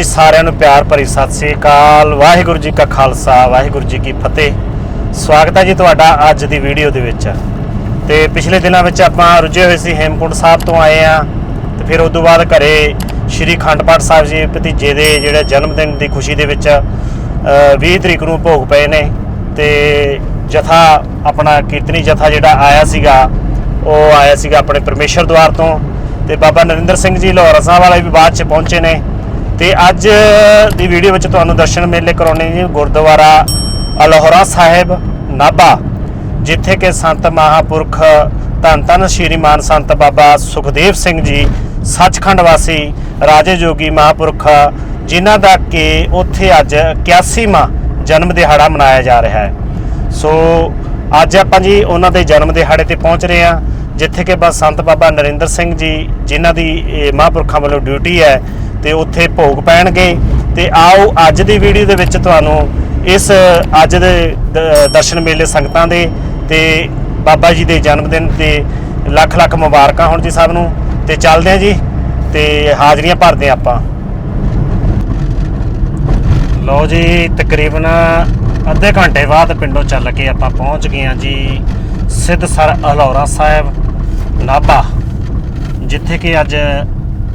ਜੀ ਸਾਰਿਆਂ ਨੂੰ ਪਿਆਰ ਭਰੀ ਸਤਿ ਸ੍ਰੀ ਅਕਾਲ। ਵਾਹਿਗੁਰੂ ਜੀ ਕਾ ਖਾਲਸਾ ਵਾਹਿਗੁਰੂ ਜੀ ਕੀ ਫਤਿਹ। ਸਵਾਗਤ ਹੈ ਜੀ ਤੁਹਾਡਾ ਅੱਜ ਦੀ ਵੀਡੀਓ ਦੇ ਵਿੱਚ। ਤੇ ਪਿਛਲੇ ਦਿਨਾਂ ਵਿੱਚ ਆਪਾਂ ਰੁੱਝੇ ਹੋਏ ਸੀ ਹੇਮਕੁੰਟ ਸਾਹਿਬ ਤੋਂ ਆਏ ਆ ਤੇ ਫਿਰ ਉਸ ਤੋਂ ਬਾਅਦ ਘਰੇ ਸ਼੍ਰੀ ਖੰਡ ਪਾਠ ਸਾਹਿਬ ਜੀ ਭਤੀਜੇ ਦੇ ਜਿਹੜੇ ਜਨਮ ਦਿਨ ਦੀ ਖੁਸ਼ੀ ਦੇ ਵਿੱਚ ਅ, 20 ਤਰੀਕ ਨੂੰ ਭੋਗ ਪਏ ਨੇ। ਤੇ ਜਥਾ ਆਪਣਾ ਕੀਰਤਨੀ ਜਥਾ ਜਿਹੜਾ ਆਇਆ ਸੀਗਾ ਉਹ ਆਇਆ ਸੀਗਾ ਆਪਣੇ ਪਰਮੇਸ਼ਰ ਦੁਆਰ ਤੋਂ। ਤੇ ਬਾਬਾ ਨਰਿੰਦਰ ਸਿੰਘ ਜੀ ਲਾਹੌਰ ਸਾਹਿਬ ਵਾਲੇ ਵੀ ਬਾਅਦ ਚ ਪਹੁੰਚੇ ਨੇ। ਤੇ ਅੱਜ ਦੀ ਵੀਡੀਓ ਵਿੱਚ ਤੁਹਾਨੂੰ ਦਰਸ਼ਨ ਮੇਲੇ ਕਰਾਉਣੇ ਜੀ ਗੁਰਦੁਆਰਾ ਅਲਹੋਰਾ ਸਾਹਿਬ, ਨਾਭਾ, ਜਿੱਥੇ ਕਿ ਸੰਤ ਮਹਾਪੁਰਖ ਧੰਨ ਧੰਨ ਸ਼੍ਰੀ ਮਾਨ ਸੰਤ ਬਾਬਾ ਸੁਖਦੇਵ ਸਿੰਘ ਜੀ, ਸੱਚਖੰਡ ਵਾਸੀ, ਰਾਜੇ ਜੋਗੀ ਮਹਾਪੁਰਖ, ਜਿਨ੍ਹਾਂ ਦਾ ਕਿ ਉੱਥੇ ਅੱਜ 81ਵਾਂ ਜਨਮ ਦਿਹਾੜਾ ਮਨਾਇਆ ਜਾ ਰਿਹਾ ਹੈ। ਸੋ ਅੱਜ ਆਪਾਂ ਜੀ ਉਹਨਾਂ ਦੇ ਜਨਮ ਦਿਹਾੜੇ ਤੇ ਪਹੁੰਚ ਰਹੇ ਹਾਂ, ਜਿੱਥੇ ਕਿ ਬਸ ਸੰਤ ਬਾਬਾ ਨਰਿੰਦਰ ਸਿੰਘ ਜੀ, ਜਿਨ੍ਹਾਂ ਦੀ ਇਹ ਮਹਾਂਪੁਰਖਾਂ ਵੱਲੋਂ ਡਿਊਟੀ ਹੈ ਤੇ ਉੱਥੇ ਭੋਗ ਪੈਣਗੇ। ਤੇ ਆਓ, ਅੱਜ ਦੀ ਵੀਡੀਓ ਦੇ ਵਿੱਚ ਤੁਹਾਨੂੰ ਇਸ, ਅੱਜ ਦੇ ਦਰਸ਼ਨ ਮੇਲੇ ਸੰਗਤਾਂ ਦੇ ਤੇ ਬਾਬਾ ਜੀ ਦੇ ਜਨਮ ਦਿਨ ਤੇ ਲੱਖ ਲੱਖ ਮੁਬਾਰਕਾਂ ਹੋਣ ਜੀ ਸਭ ਨੂੰ। ਤੇ ਚੱਲਦੇ ਹਾਂ ਜੀ ਤੇ ਹਾਜ਼ਰੀਆਂ ਭਰਦੇ ਹਾਂ ਆਪਾਂ। ਲਓ ਜੀ, ਤਕਰੀਬਨ ਅੱਧੇ ਘੰਟੇ ਬਾਅਦ ਪਿੰਡੋਂ ਚੱਲ ਕੇ ਆਪਾਂ ਪਹੁੰਚ ਗਏ ਹਾਂ ਜੀ ਸਿੱਧਸਰ ਅਲੌਰਾ ਸਾਹਿਬ ਨਾਭਾ, ਜਿੱਥੇ ਕਿ ਅੱਜ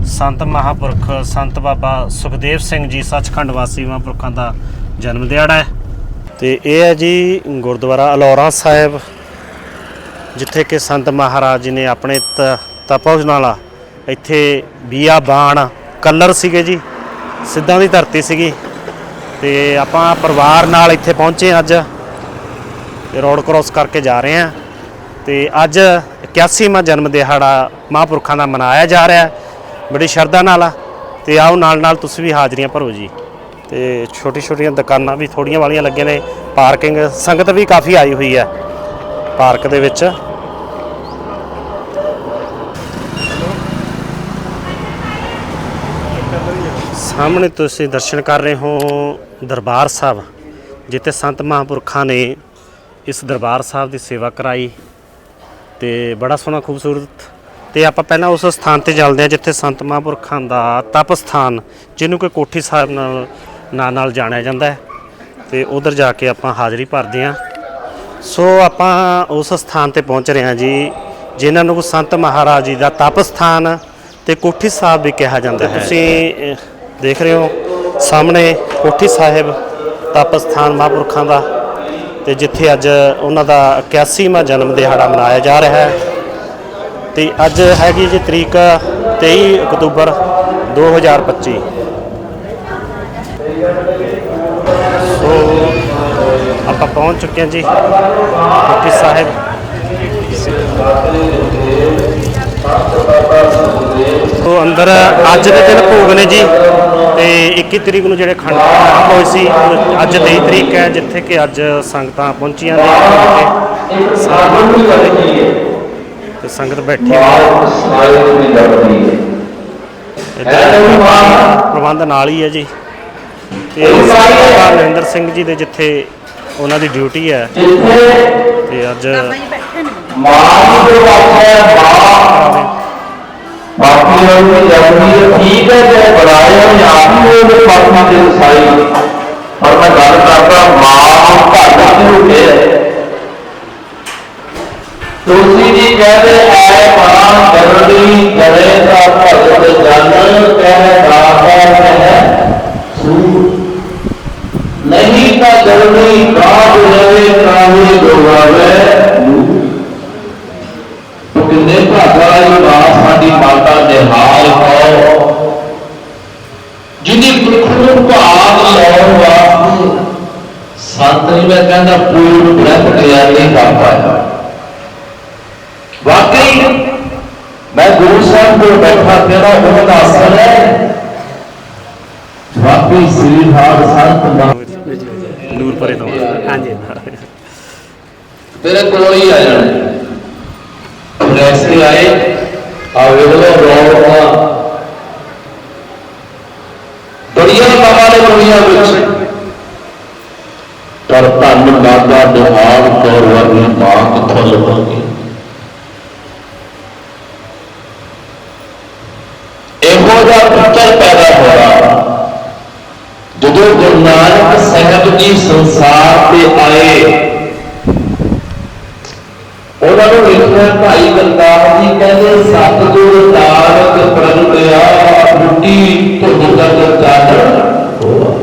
ਸੰਤ ਮਹਾਪੁਰਖ ਸੰਤ ਬਾਬਾ ਸੁਖਦੇਵ ਸਿੰਘ ਜੀ ਸੱਚਖੰਡ ਵਾਸੀ ਮਹਾਂਪੁਰਖਾਂ ਦਾ ਜਨਮ ਦਿਹਾੜਾ ਹੈ। ਤੇ ਇਹ ਹੈ ਜੀ ਗੁਰਦੁਆਰਾ ਅਲੌਰਾ ਸਾਹਿਬ, ਜਿੱਥੇ ਕਿ ਸੰਤ ਮਹਾਰਾਜ ਜੀ ਨੇ ਆਪਣੇ ਤ- ਤਪੋਜ ਨਾਲ, ਇੱਥੇ ਬੀਆ ਬਾਣ ਕਲਰ ਸੀਗੇ ਜੀ, ਸਿੱਧਾਂ ਦੀ ਧਰਤੀ ਸੀਗੀ। ਤੇ ਆਪਾਂ ਪਰਿਵਾਰ ਨਾਲ ਇੱਥੇ ਪਹੁੰਚੇ ਅੱਜ, ਤੇ ਰੋਡ ਕ੍ਰੋਸ ਕਰਕੇ ਜਾ ਰਹੇ ਹਾਂ। ਤੇ ਅੱਜ 81ਵਾਂ ਜਨਮ ਦਿਹਾੜਾ ਮਹਾਂਪੁਰਖਾਂ ਦਾ ਮਨਾਇਆ ਜਾ ਰਿਹਾ ਹੈ। ਬੜੀ ਸ਼ਰਧਾ ਨਾਲ ਆ ਤੇ ਆਓ ਨਾਲ ਨਾਲ ਤੁਸੀਂ ਵੀ ਹਾਜ਼ਰੀਆਂ ਭਰੋ ਜੀ। ਤੇ ਛੋਟੀ ਛੋਟੀਆਂ ਦੁਕਾਨਾਂ ਵੀ ਥੋੜੀਆਂ ਵਾਲੀਆਂ ਲੱਗੀਆਂ ਨੇ। ਪਾਰਕਿੰਗ ਸੰਗਤ ਵੀ ਕਾਫੀ ਆਈ ਹੋਈ ਹੈ ਪਾਰਕ ਦੇ ਵਿੱਚ। ਸਾਹਮਣੇ ਤੁਸੀਂ ਦਰਸ਼ਨ ਕਰ ਰਹੇ ਹੋ ਦਰਬਾਰ ਸਾਹਿਬ, ਜਿੱਥੇ ਸੰਤ ਮਹਾਂਪੁਰਖਾਂ ਨੇ ਇਸ ਦਰਬਾਰ ਸਾਹਿਬ ਦੀ ਸੇਵਾ ਕਰਾਈ ਤੇ ਬੜਾ ਸੋਹਣਾ, ਖੂਬਸੂਰਤ ਤੇ ਆਪਾਂ ਪਹਿਲਾਂ ਉਸ ਸਥਾਨ ਤੇ ਚੱਲਦੇ ਹਾਂ ਜਿੱਥੇ ਸੰਤ ਮਹਾਂਪੁਰਖਾਂ ਦਾ ਤਪ ਸਥਾਨ ਜਿਹਨੂੰ ਕਿ ਕੋਠੀ ਸਾਹਿਬ ਨਾਲ ਨਾਂ ਨਾਲ ਜਾਣਿਆ ਜਾਂਦਾ ਹੈ। ਤੇ ਉਧਰ ਜਾ ਕੇ ਆਪਾਂ ਹਾਜ਼ਰੀ ਭਰਦੇ ਹਾਂ। ਸੋ ਆਪਾਂ ਉਸ ਸਥਾਨ ਤੇ ਪਹੁੰਚ ਰਹੇ ਹਾਂ ਜੀ ਜਿਨ੍ਹਾਂ ਨੂੰ ਸੰਤ ਮਹਾਰਾਜ ਜੀ ਦਾ ਤਪ ਸਥਾਨ ਤੇ ਕੋਠੀ ਸਾਹਿਬ ਵੀ ਕਿਹਾ ਜਾਂਦਾ ਹੈ। ਤੁਸੀਂ ਦੇਖ ਰਹੇ ਹੋ ਸਾਹਮਣੇ ਕੋਠੀ ਸਾਹਿਬ ਤਪ ਸਥਾਨ ਮਹਾਂਪੁਰਖਾਂ ਦਾ ਤੇ ਜਿੱਥੇ ਅੱਜ ਉਹਨਾਂ ਦਾ 81ਵਾਂ ਜਨਮ ਦਿਹਾੜਾ ਮਨਾਇਆ ਜਾ ਰਿਹਾ ਹੈ। ਤੇ ਅੱਜ ਹੈਗੀ ਜੀ ਤਰੀਕ 23 ਅਕਤੂਬਰ 2025 ਸੋ, ਆਪਾਂ ਪਹੁੰਚ ਚੁੱਕੇ ਹਾਂ ਜੀ ਕੋਠੀ ਸਾਹਿਬ। ਸੋ, ਅੰਦਰ ਅੱਜ ਦੇ ਦਿਨ ਭੋਗ ਨੇ ਜੀ ਤੇ 21 ਤਰੀਕ ਨੂੰ ਜਿਹੜੇ ਖੰਡ ਪਾਠ ਹੋਏ ਸੀ ਅੱਜ 23 ਤਰੀਕ ਹੈ, ਜਿੱਥੇ ਕਿ ਅੱਜ ਸੰਗਤਾਂ ਪਹੁੰਚੀਆਂ ਨੇ। ਸਾਰਾ ਤੇ ਸੰਗਤ ਬੈਠੀ ਹੋਈ ਹੈ। ਪ੍ਰਬੰਧ ਨਾਲ ਹੀ ਹੈ ਜੀ। ਤੇ ਨਰਿੰਦਰ ਸਿੰਘ ਜੀ ਦੇ ਜਿੱਥੇ ਉਹਨਾਂ ਦੀ ਡਿਊਟੀ ਹੈ। ਤੇ ਅੱਜ ਬਾਕੀ ਉਹ ਵੀ ਜਪਦੀ ਠੀਕ ਹੈ ਜੇ ਬੜਾਏ ਹੋ ਜਾਂ ਵੀ ਉਹਦੇ ਬਾਕੀ ਦੇ ਸਾਈ ਪਰ ਮੈਂ ਗੱਲ ਕਰਦਾ ਮਾਂ ਘਰ ਦੀ ਤੁਲਸੀ ਜੀ ਕਹਿੰਦੇ, ਐ ਮਾਂ ਕਰਨੀ ਕਰੇ ਤਾਂ ਭਗਤ ਜਨ ਕਹਿ ਦਾਤਾ ਕਹਿ ਸੂ ਨਹੀਂ ਤਾਂ ਜਲਦੀ ਕਾਜ ਰਵੇ ਕਾਹੇ ਗਵਾਵੇ ਨੂੰ ਕਿੰਨੇ ਭਾਗਾ ਇਹ ਮਾਂ ਸਾਡੀ ਮਾਤਾ ਨਿਹਾਲ ਹੋ ਜਿਹਦੀ ਪੁਰਖ ਨੂੰ ਭਾਗ ਲਾਉਣ ਵਾਸਤੇ ਸੰਤ ਜੀ ਮੈਂ ਕਹਿੰਦਾ ਪੂਰਨ ਬ੍ਰਹਮ ਗਿਆਨੀ ਕਰ ਪਾਇਆ ਵਾਕਈ ਮੈਂ ਗੁਰੂ ਸਾਹਿਬ ਕੋਲ ਬੈਠਾ ਤੇਰਾ ਉਹ ਦਾ ਅਸਰ ਹੈ ਵਾਕਈ ਸ੍ਰੀ ਹਾਰ ਸੰਤ ਮਾ ਨੂਰ ਪਰੇ ਤੋਂ ਹਾਂਜੀ ਤੇਰੇ ਕੋਲ ਹੀ ਆ ਜਾਣਾ ਫਰੈਸੇ ਆਏ ਆ ਵੇਖੋ ਰੋਣਾ ਬੜੀਆਂ ਬਾਬਾ ਦੇ ਦੁਨੀਆ ਵਿੱਚ ਪਰ ਧੰਨ ਬਾਬਾ ਦਿਮਾਗ ਕੌਰ ਵਰਗੀ ਮਾਂ ਕਿੱਥੋਂ ਲਵਾਂਗੇ ਇਹੋ ਜਿਹਾ ਪੁੱਤਰ ਪੈਦਾ ਗੁਰੂ ਨਾਨਕ ਜੀ ਸੰਸਾਰ ਤੇ ਆਏ। ਉਹਨਾਂ ਨੂੰ ਲਿਖਿਆ ਭਾਈ ਗਰਦਾਸ ਜੀ ਕਹਿੰਦੇ, ਸਤਿਗੁਰ ਨਾਨਕ ਪ੍ਰਗਟਿਆ ਰੁੱਟੀ ਧੁੰਦ ਕਰ ਚਾਨਣ ਹੋਆ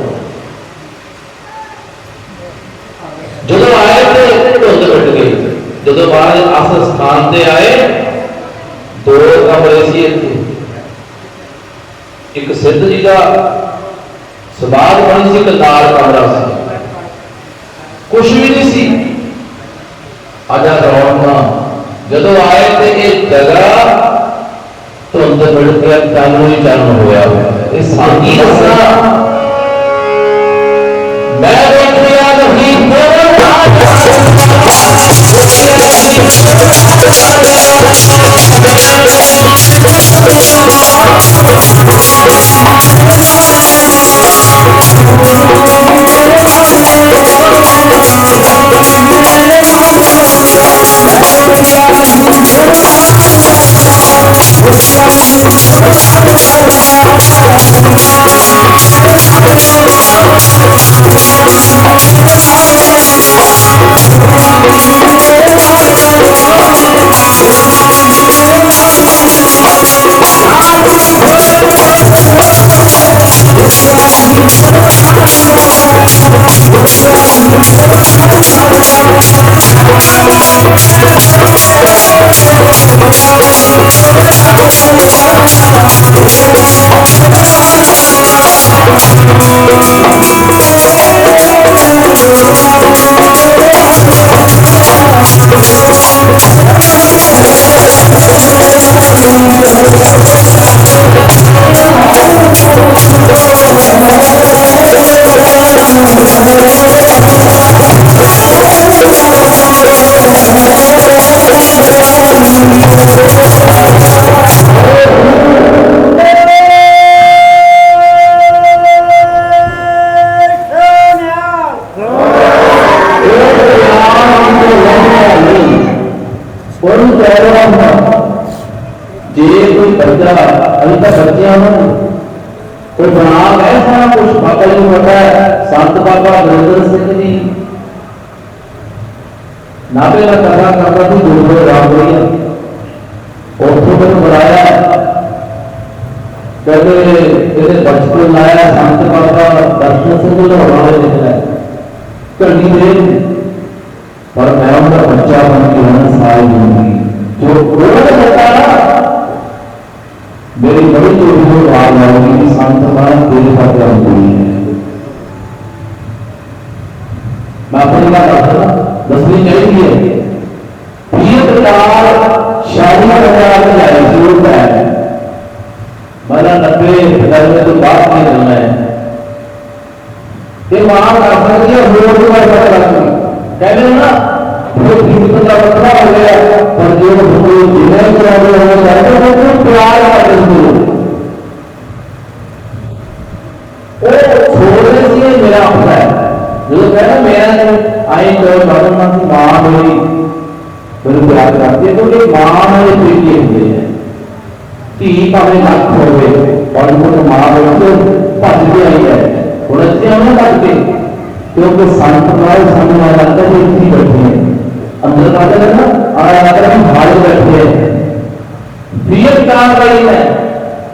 ਜਦੋਂ ਆਏ ਤੇ ਧੁੰਦ ਮਿਟ ਗਈ। ਜਦੋਂ ਬਾਅਦ ਅਸਲ ਸਥਾਨ ਤੇ ਆਏ, ਦੋ ਕਮਰੇ ਸੀ ਇੱਥੇ। ਇੱਕ ਸਿੱਧ ਜੀ ਦਾ ਸਵਾਦ ਬਣੀ ਸੀ, ਇੱਕ ਕਮਰਾ ਸੀ। ਕੁਛ ਵੀ ਨਹੀਂ ਸੀ। ਆਜਾ ਰੌਣਕਾਂ ਜਦੋਂ ਆਏ ਤੇ ਇਹ ਜਗ੍ਹਾ ਧੁੰਦ ਮਿਲ ਕੇ ਚਾਲੂ ਹੀ ਚਾਲੂ ਹੋਇਆ ਇਹ ਸਾਡੀ ਦੱਸਣਾ ਮੈਂ ਵੇਖਿਆ ਨਹੀਂ ਕੋਈ ਉਹਨੂੰ ਕੋਈ ਬਣਾ ਐਸਾ ਕੁਝ ਬਾਬਾ ਜੀ ਨੂੰ ਪਤਾ ਹੈ ਸੰਤ ਬਾਬਾ ਗੁਰਿੰਦਰ ਸਿੰਘ ਜੀ ਨਾਭੇ ਦਾ ਕਥਾ ਕਰਦਾ ਸੀ ਗੁਰੂ ਰਾਮਗੜੀਆ ਉੱਥੋਂ ਮੈਨੂੰ ਬੁਲਾਇਆ ਕਹਿੰਦੇ ਇਹਦੇ ਬਚਪਨ ਲਾਇਆ ਸੰਤ ਬਾਬਾ ਦਰਸ਼ਨ ਸਿੰਘ ਲੋਹਾਣਾ ਦੇ ਨਿਕਲਿਆ ਘੜੀ ਦੇ ਪਰ ਮੈਂ ਉਹਦਾ ਬੱਚਾ ਬਣ ਕੇ ਰਹਿਣਾ ਸਾਰੀ ਜ਼ਿੰਦਗੀ ਜੋ ਉਹਨਾਂ ਨੇ ਬਤਾਇਆ ਮੇਰੀ ਬੜੀ ਜੋੜੀ ਨੂੰ ਆਵਾਜ਼ ਆਉਂਦੀ ਕਿ ਸੰਤ ਮਾਨ ਤੇਰੇ ਪਾਸੇ ਆਉਂਦੀ ਹੈ ਮੈਂ ਆਪਣੀ ਗੱਲ ਦੱਸਦਾ ਦੱਸਣੀ ਚਾਹੀਦੀ ਹੈ ਵੀਰ ਪ੍ਰਕਾਰ ਸ਼ਾਦੀਆਂ ਪੰਜਾਬ ਦੇ ਆਏ ਜ਼ਰੂਰ ਹੈ ਮਰਾ 90 95 ਤੋਂ ਬਾਅਦ ਨਹੀਂ ਕਰਨਾ ਹੈ ਤੇ ਮਾਂ ਕਰ ਸਕਦੀ ਹੈ ਹੋਰ ਵੀ ਕਰ ਸਕਦੀ ਹੈ ਕਹਿੰਦੇ ਨੇ ਨਾ ਉਹ ਜੀਵਨ ਦਾ ਵੱਖਰਾ ਹੋ ਗਿਆ ਪਰ ਜੇ ਉਹ ਕੋਈ ਜਿਵੇਂ ਕਰਾਉਂਦੇ ਹੋ ਜਾਂਦੇ ਉਹ ਪਿਆਰ ਕਰਦੇ ਹੁੰਦੇ ਉਹ ਛੋੜਦੇ ਸੀ ਇਹ ਮੇਰਾ ਆਪਣਾ ਹੈ। ਜਦੋਂ ਕਹਿੰਦਾ ਮੇਰਾ ਆਈ ਕੋਈ ਬਦਲਣਾ ਸੀ ਮਾਂ ਮੇਰੀ ਮੈਨੂੰ ਪਿਆਰ ਕਰਦੀ ਹੈ ਕਿਉਂਕਿ ਮਾਂ ਮੇਰੇ ਪ੍ਰੀਤੀ ਹੁੰਦੇ ਹੈ। ਧੀ ਭਾਵੇਂ ਲੱਖ ਹੋਵੇ ਔਰ ਉਹ ਮਾਂ ਵਿੱਚ ਭੱਜ ਕੇ ਆਈ ਹੈ। ਹੁਣ ਇੱਥੇ ਆਉਣਾ ਭੱਜ ਕੇ, ਕਿਉਂਕਿ ਸੰਤ ਨਾਲ ਸਾਨੂੰ ਆ ਲੱਗਦਾ ਕਿ ਇੱਥੇ ਹੀ ਬੈਠੇ ਹੈ। ਅੰਦਰ ਆ ਕੇ ਨਾ ਆ ਲੱਗਦਾ ਕਿ ਬਾਹਰ ਬੈਠੇ ਹੈ। ਵੀਰ ਕਾਰ ਰਹੀ ਹੈ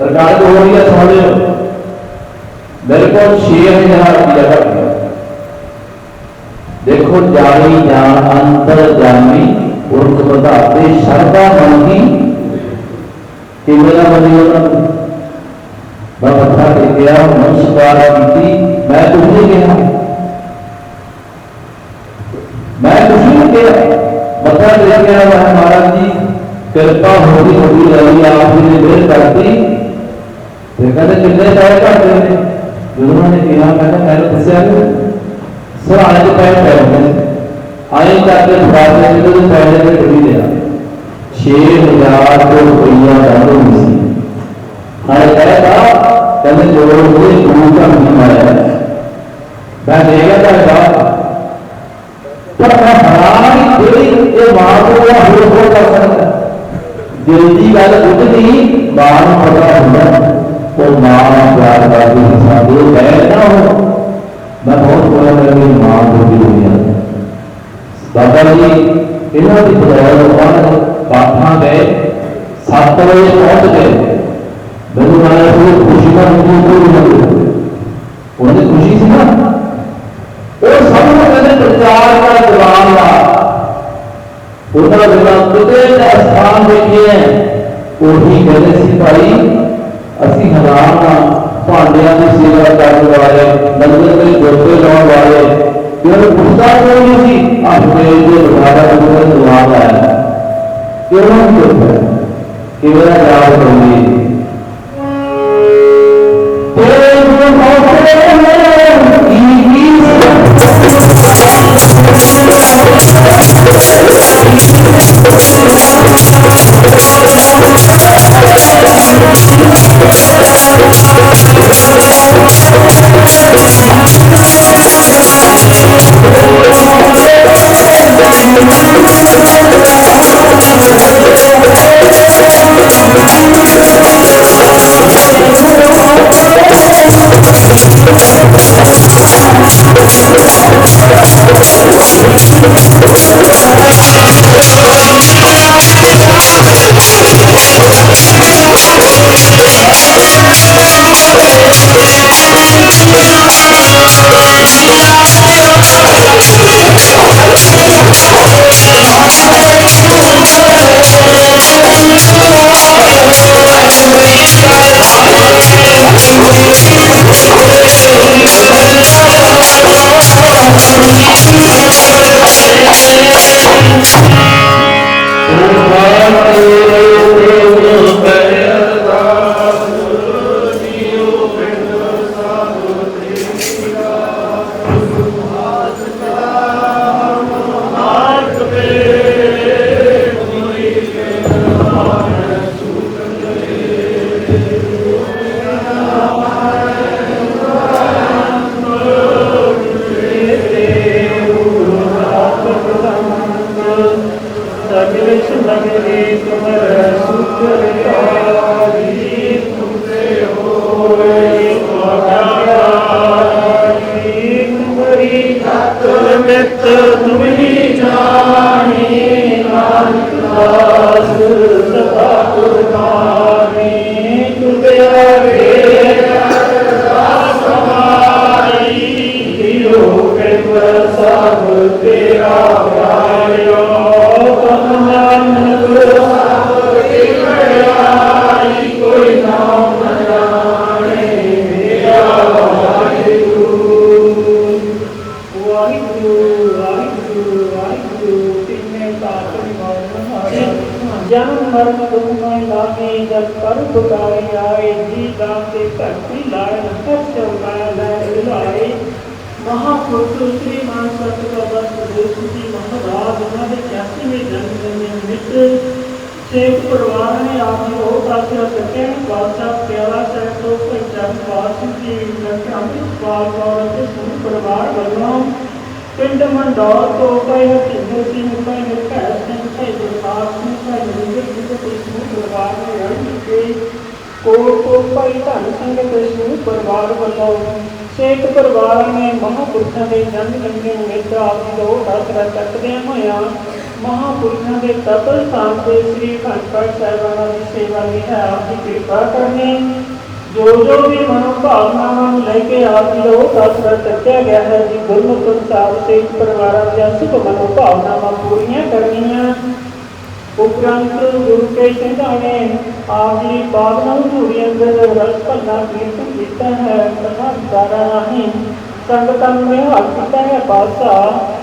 ਰਿਕਾਰਡ ਹੋ ਰਹੀ ਹੈ ਸੁਣ ਲਿਓ ਮੇਰੇ ਕੋਲ 6000 ਰੁਪਇਆ ਘੱਟ ਗਿਆ ਦੇਖੋ ਜਾਣੀ ਜਾਣ ਅੰਦਰ ਜਾਣੀ ਉਰਕ ਵਧਾਤੇ ਸ਼ਰਧਾ ਮੰਗੀ ਕਿਵੇਂ ਨਾ ਬਣੀ ਉਹਨਾਂ ਨੂੰ ਮੈਂ ਮੱਥਾ ਟੇਕਿਆ ਨਮਸਕਾਰ ਕੀਤੀ ਮੈਂ ਕੁਝ ਨਹੀਂ ਕਿਹਾ ਮੈਂ ਕੁਝ ਨਹੀਂ ਕਿਹਾ ਮੱਥਾ ਟੇਕਿਆ ਮੈਂ ਮਹਾਰਾਜ ਜੀ ਕਿਰਪਾ ਹੋਈ ਹੋਈ ਰਹੀ ਆਪ ਜੀ ਨੇ ਮਿਹਰ ਕਰਤੀ ਤੇ ਕਹਿੰਦੇ ਕਿੰਨੇ ਪੈਸੇ ਘੱਟਦੇ ਨੇ ਜਦੋਂ ਉਹਨਾਂ ਨੇ ਕਿਹਾ ਮੈਂ ਕਿਹਾ ਮੈਨੂੰ ਦੱਸਿਆ ਨਹੀਂ ਸਰ ਅੱਜ ਪੈਸੇ ਪੈ ਹੁੰਦੇ ਨੇ ਆਏ ਕਰਕੇ ਫਰਾਦੇ ਜਿਹੜੇ ਪੈਸੇ ਦੇ ਕਰੀ ਲਿਆ 6000 ਰੁਪਈਆ ਦਾ ਲੋਨ ਸੀ ਹਾਲੇ ਕਹਿੰਦਾ ਕਹਿੰਦੇ ਜੋ ਉਹਦੇ ਗੁਰੂ ਦਾ ਨਹੀਂ ਮਾਰਿਆ ਮੈਂ ਦੇਖਿਆ ਤਾਂ ਪਰ ਮੈਂ ਹਰਾਮ ਹੀ ਜਿਹੜੀ ਇਹ ਮਾਂ ਨੂੰ ਇਹ ਹੋਰ ਹੋਰ ਕਰ ਸਕਦਾ ਦਿਲ ਦੀ ਗੱਲ ਉੱਠਦੀ ਮਾਂ ਨੂੰ ਪਤਾ ਹੁੰਦਾ। ਉਹ ਮਾਂ ਨੂੰ ਪਿਆਰ ਕਰਦੀ ਸਾਡੇ ਬੈਠ ਨਾ ਹੋ ਹੋਇਆ ਹੈ ਕਿ ਮਾਂ ਬੋਲੀ ਹੋਈ ਹੈ ਬਾਬਾ ਜੀ, ਇਹਨਾਂ ਦੀ ਬਦੌਲਤ ਬਾਅਦ ਬਾਠਾਂ ਗਏ 7 ਵਜੇ ਪਹੁੰਚ ਗਏ। ਮੈਨੂੰ ਮਾਇਆ ਕੋਈ ਖੁਸ਼ੀ ਦਾ ਮੈਨੂੰ ਕੋਈ ਨਹੀਂ ਉਹਨੇ ਖੁਸ਼ੀ ਸੀ ਨਾ? ਉਹ ਸਭ ਨੂੰ ਕਹਿੰਦੇ, ਪ੍ਰਚਾਰ ਦਾ ਜਵਾਨ ਦਾ। ਉਹਨਾਂ ਦੇ ਦਾ ਸਥਾਨ ਦੇਖੀਏ ਉਹੀ ਕਹਿੰਦੇ ਸੀ ਭਾਈ ਅਸੀਂ ਹਜ਼ਾਰਾਂ ਨਾਲ ਭਾਂਡਿਆਂ ਦੀ ਸੇਵਾ ਕਰਨ ਵਾਲੇ ਲੰਗਰ ਦੇ ਜੋਤੇ ਲਾਉਣ ਵਾਲੇ ਕਿਉਂ ਪੁੱਛਦਾ ਕੋਈ ਨਹੀਂ ਸੀ ਆਪਣੇ ਦੇ ਬੁਲਾਵਾ ਦਾ ਜਵਾਬ ਆਇਆ ਕਿਉਂ ਨਹੀਂ ਪੁੱਛਦਾ ਕਿਵੇਂ ਦਾ ਜਵਾਬ ਹੋਈ ਤੇਰੇ ਗੁਰੂ ਮੋਖੇ ਨੇ ਕੀ ਜਨਮ ਲੰਕਾ ਕੌਰ ਅਤੇ ਸਮੂਹ ਪਰਿਵਾਰ ਵੱਲੋਂ ਪਿੰਡ ਮੰਡੌਰ ਤੋਂ ਭਾਈ ਹਰਜਿੰਦਰ ਸਿੰਘ ਭਾਈ ਨਿਰਭੈ ਸਿੰਘ ਭਾਈ ਗੁਰਦਾਸ ਸਿੰਘ ਭਾਈ ਨਰਿੰਦਰ ਜੀ ਤੇ ਸਮੂਹ ਪਰਿਵਾਰ ਨੇ ਰਲ ਕੇ ਕੋਟ ਤੋਂ ਭਾਈ ਧਨ ਸਿੰਘ ਤੇ ਸਮੂਹ ਪਰਿਵਾਰ ਵੱਲੋਂ ਸੇਖ ਪਰਿਵਾਰ ਨੇ ਮਹਾਂਪੁਰਖਾਂ ਦੇ ਜਨਮ ਦਿਨ ਦੇ ਨਿਮਿਤ ਆਪ ਜੀ ਦਾ ਚੱਕਦਿਆਂ ਹੋਇਆ ਮਹਾਂਪੁਰਖਾਂ ਦੇ ਤਪਲ ਸਥਾਨ ਤੇ ਸ੍ਰੀ ਅਖੰਡ ਸਾਹਿਬਾਨਾਂ ਦੀ ਸੇਵਾ ਲਈ ਆਪ ਦੀ ਕਿਰਪਾ ਕਰਨੀ। ਜੋ ਜੋ ਵੀ ਮਨੋ ਭਾਵਨਾਵਾਂ ਨੂੰ ਲੈ ਕੇ ਆਪ ਜੀ ਦਾ ਉਹ ਆਸਰਾ ਚੱਕਿਆ ਗਿਆ ਹੈ, ਜੀ ਗੁਰਮੁਖ ਅਨੁਸਾਰ ਸੇਖ ਪਰਿਵਾਰਾਂ ਦੀਆਂ ਸੁਭ ਮਨੋ ਭਾਵਨਾਵਾਂ ਪੂਰੀਆਂ ਕਰਨੀਆਂ। ਉਪਰੰਤ ਗੁਰੂ ਕੇ ਸਿੰਘਾਂ ਆਪ ਜੀ ਬਾਦ ਧੂਰੀ ਅੰਦਰ ਰਸ ਭੰਨਾ ਕੀਰਤਨ ਕੀਤਾ ਹੈ ਕਥਾ ਵਿਚਾਰਾ ਨਹੀਂ ਸੰਗਤਾਂ ਨੂੰ ਇਹ ਹੱਥ ਕੀਤਾ ਹੈ, ਬਾਦਸ਼ਾਹ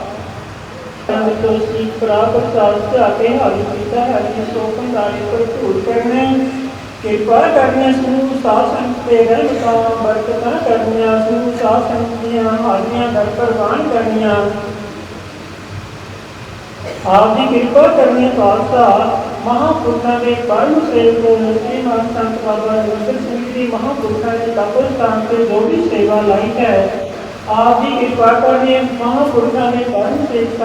ਤਨ ਤੋਂ ਸੀ ਪ੍ਰਾਪਤ ਸਾਲ ਆ ਹਰੀ ਕੀਤਾ ਹੈ ਜੀ ਸੋ ਪੰਦਾਰੀ ਭਰਪੂਰ ਕਰਨੇ। ਕਿਰਪਾ ਕਰਨੀਆਂ ਸਮੂਹ ਸਾਸਨ ਤੇ ਰਹਿਮਤਾਂ ਬਰਕਤਾਂ ਕਰਨੀਆਂ ਸਮੂਹ ਸਾਸਨ ਦੀਆਂ ਹਾਜ਼ਰੀਆਂ ਦਰ ਪ੍ਰਵਾਨ ਕਰਨੀਆਂ। ਆਪ ਦੀ ਕਿਰਪਾ ਕਰਨੀ ਪਾਤਸ਼ਾਹ, ਮਹਾਪੁਰਖਾਂ ਦੇ ਪਰਮ ਸੇਵਕ ਸ੍ਰੀ ਮਾਨ ਸੰਤ ਬਾਬਾ ਜੋਗਰ ਸਿੰਘ ਜੀ ਮਹਾਪੁਰਖਾਂ ਦੇ ਤਪਨ ਸਥਾਨ ਤੇ ਜੋ ਵੀ ਸੇਵਾ ਲਈ ਹੈ। ਆਪ ਦੀ ਕਿਰਪਾ ਕਰਨੀ ਮਹਾਪੁਰਖਾਂ ਦੇ ਪਰਮ ਸੇਵਕ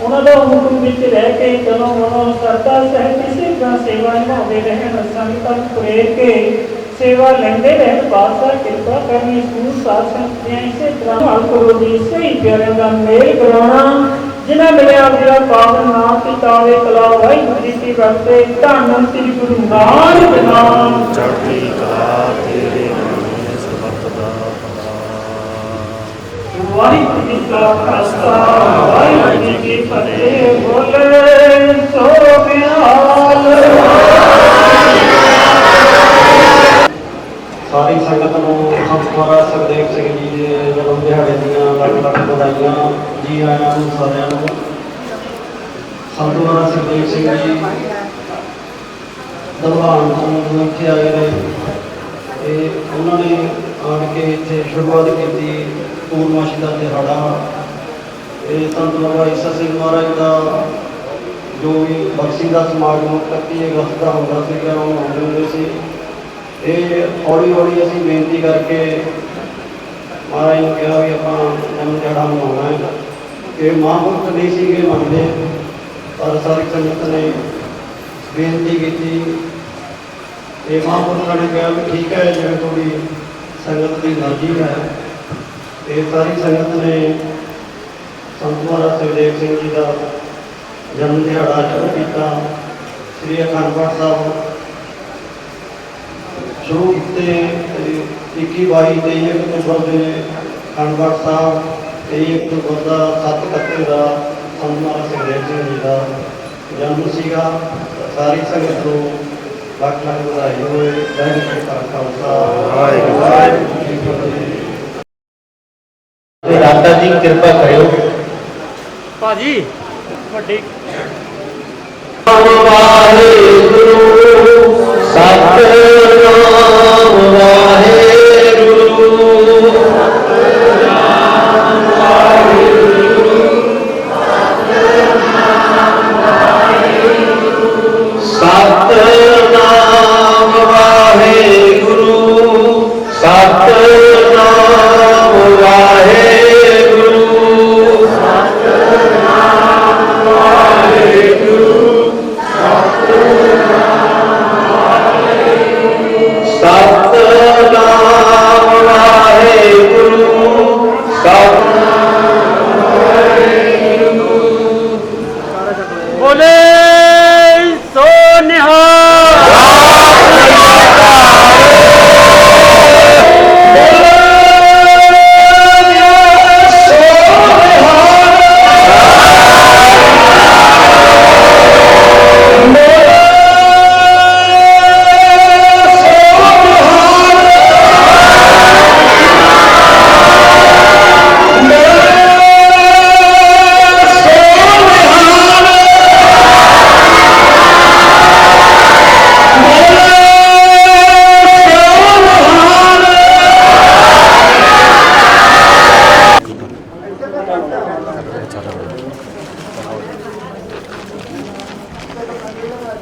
ਸੰਤ ਬਾਬਾ ਜੋਗਰ ਸਿੰਘ ਜੀ ਉਹਨਾਂ ਦਾ ਹੁਕਮ ਵਿੱਚ ਰਹਿ ਕੇ ਚਲੋ ਮਨੋ ਸਰਦਾ ਸਹਿ ਕਿਸੇ ਦਾ ਸੇਵਾ ਨਿਭਾਉਂਦੇ ਰਹਿਣ ਸੰਗਤਾਂ ਨੂੰ ਪ੍ਰੇਰ ਕੇ ਸੇਵਾ ਲੈਂਦੇ ਰਹਿਣ ਬਾਦਸ਼ਾਹ ਕਿਰਪਾ ਕਰਨੀ ਸੂਰ ਸਾਧ ਸੰਗਤ ਦੀਆਂ ਇਸੇ ਤਰ੍ਹਾਂ ਹਾਲ ਕਰੋ ਜੀ ਸਹੀ ਪਿਆਰਿਆਂ ਦਾ ਮੇਲ ਕਰਾਉਣਾ ਜਿਨ੍ਹਾਂ ਮਿਲਿਆ ਜਿਹੜਾ ਪਾਵਨ ਨਾਮ ਪਿਤਾਵੇ ਕਲਾ ਵਾਹਿਗੁਰੂ ਜੀ ਕੀ ਵਰਤੇ ਧੰਨ ਸ੍ਰੀ ਗੁਰੂ ਨਾਨਕ ਨਾਮ ਚੜ੍ਹਦੀ ਕਲਾ ਤੇਰੇ ਨਾਮ ਸਰਬੱਤ ਦਾ ਭਲਾ ਵਾਹਿਗੁਰੂ ਜੀ ਕਾ ਖਾਲਸਾ ਵਾਹਿਗੁਰੂ ਸਾਰੀ ਸੰਗਤ ਨੂੰ ਸੰਤ ਮਹਾਰਾਜ ਸੁਖਦੇਵ ਸਿੰਘ ਜੀ ਦੇ ਜਨਮ ਦਿਹਾੜੇ ਦੀਆਂ ਲੱਖ ਲੱਖ ਵਧਾਈਆਂ ਜੀ ਆਇਆਂ ਨੂੰ, ਸਾਰਿਆਂ ਨੂੰ। ਸੰਤ ਮਹਾਰਾਜ ਸੁਖਦੇਵ ਸਿੰਘ ਜੀ ਦਰਬਾਰ ਤੋਂ ਇੱਥੇ ਆਏ ਨੇ ਤੇ ਉਹਨਾਂ ਨੇ ਆਣ ਕੇ ਇੱਥੇ ਸ਼ੁਰੂਆਤ ਕੀਤੀ, ਪੂਰਨਮਾਸ਼ੀ ਦਾ ਦਿਹਾੜਾ। ਇਹ ਸੰਤ ਬਾਬਾ ਈਸਾ ਸਿੰਘ ਮਹਾਰਾਜ ਦਾ ਜੋ ਵੀ ਬਖਸ਼ੀ ਦਾ ਸਮਾਗਮ 31 ਅਗਸਤ ਦਾ ਹੁੰਦਾ ਸੀਗਾ ਉਹ ਆਉਂਦੇ ਹੁੰਦੇ ਸੀ। ਇਹ ਹੌਲੀ ਹੌਲੀ ਅਸੀਂ ਬੇਨਤੀ ਕਰਕੇ ਮਹਾਰਾਜ ਨੂੰ ਕਿਹਾ ਵੀ ਆਪਾਂ ਜਨਮ ਦਿਹਾੜਾ ਮਨਾਉਣਾ ਹੈ ਇਹ ਮਹਾਂਪੁਰਖ ਨਹੀਂ ਸੀਗੇ, ਮੰਨਦੇ। ਪਰ ਸਾਰੀ ਸੰਗਤ ਨੇ ਬੇਨਤੀ ਕੀਤੀ। ਇਹ ਮਹਾਂਪੁਰਖਾਂ ਨੇ ਕਿਹਾ ਵੀ ਠੀਕ ਹੈ, ਜਿਵੇਂ ਤੁਹਾਡੀ ਸੰਗਤ ਦੀ ਮਰਜ਼ੀ ਹੈ। ਇਹ ਸਾਰੀ ਸੰਗਤ ਨੇ ਸੰਤ ਮਹਾਰਾਜ ਸੁਖਦੇਵ ਸਿੰਘ ਜੀ ਦਾ ਜਨਮ ਦਿਹਾੜਾ ਸ਼ੁਰੂ ਕੀਤਾ ਸ੍ਰੀ ਅਖੰਡ ਪਾਠ ਸਾਹਿਬ ਸ਼ੁਰੂ ਕੀਤੇ 21 22 ਤੇ ਇਹ ਅਕਤੂਬਰ ਦੇ ਖੰਡਵਾੜ ਸਾਹਿਬ ਤੇ ਇਹ ਅਕਤੂਬਰ ਦਾ 7 ਕੱਤੇ ਦਾ ਸੰਤ ਮਹਾਰਾਜ ਸੁਖਦੇਵ ਸਿੰਘ ਜੀ ਦਾ ਜਨਮ ਸੀਗਾ ਸਾਰੀ ਸੰਗਤ ਨੂੰ ਲੱਖ ਲੱਖ ਵਧਾਈ ਹੋਏ ਵਾਹਿਗੁਰੂ ਜੀ ਕਾ ਖਾਲਸਾ ਵਾਹਿਗੁਰੂ ਜੀ ਕੀ ਫਤਿਹ ਤੇ ਦਾਤਾ ਜੀ ਕਿਰਪਾ ਕਰਿਓ ਭਾਜੀ ਵੱਡੀ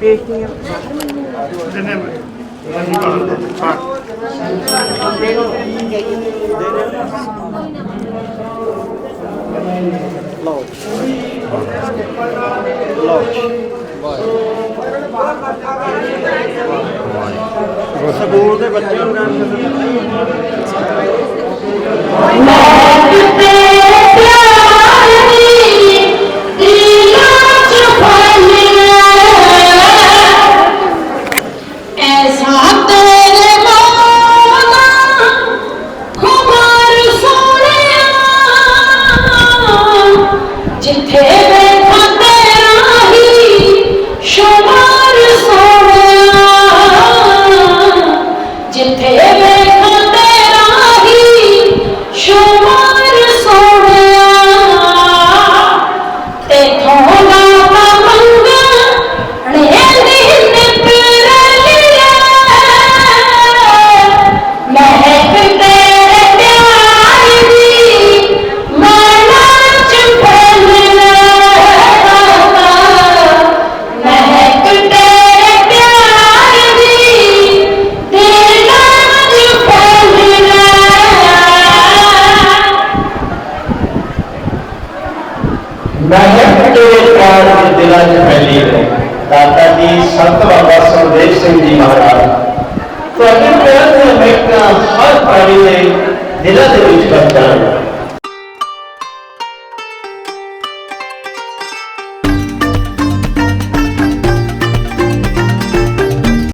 Okay.